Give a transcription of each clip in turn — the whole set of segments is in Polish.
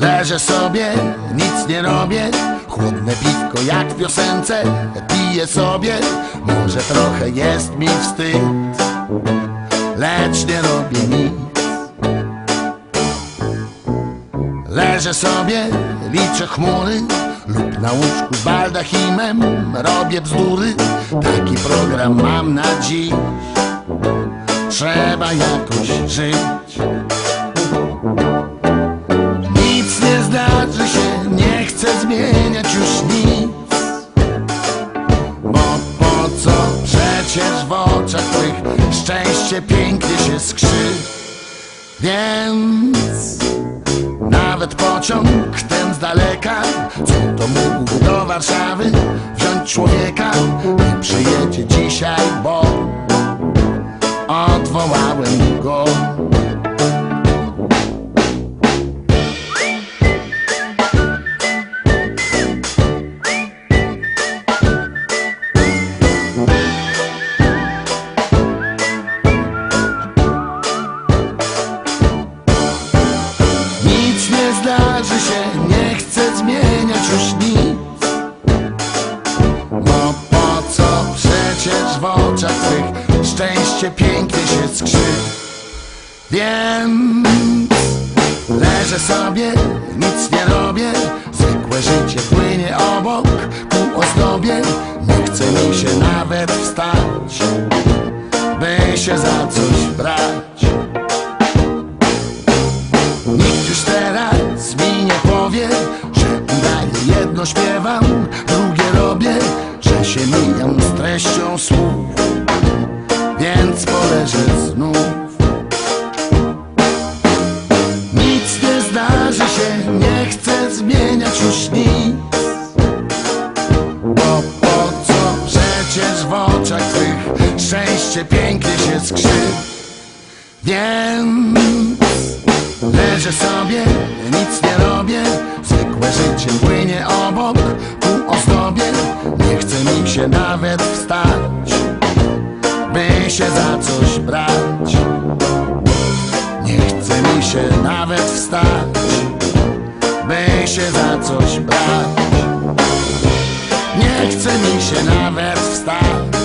Leżę sobie, nic nie robię. Chłodne piwko jak w piosence Piję sobie, może trochę jest mi wstyd Lecz nie robię nic. Leżę sobie, liczę chmury Lub na łóżku z baldachimem Robię bzdury. Taki program mam na dziś. Trzeba jakoś żyć już nic. Bo po co przecież w oczach twych Szczęście pięknie się skrzy? Więc nawet pociąg ten z daleka Co to mógł do Warszawy Wziąć człowieka? Nie przyjedzie dzisiaj, bo się, nie chcę zmieniać już nic. Bo po co przecież w oczach twych Szczęście pięknie się skrzy? Więc leżę sobie, nic nie robię. Zwykłe życie płynie obok ku ozdobie. Nie chce mi się nawet wstać By się za coś brać. Nikt już teraz śpiewam, drugie robię, że się mijam z treścią słów, więc poleżę znów. Nic nie zdarzy się, nie chcę zmieniać już nic, bo po co przecież w oczach twych szczęście pięknie się skrzy, więc Leżę sobie, nic nie robię życie płynie obok Ku ozdobie Nie chce mi się nawet wstać By się za coś brać. Nie chce mi się nawet wstać By się za coś brać. Nie chce mi się nawet wstać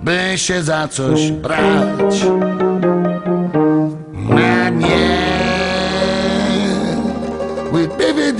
By się za coś brać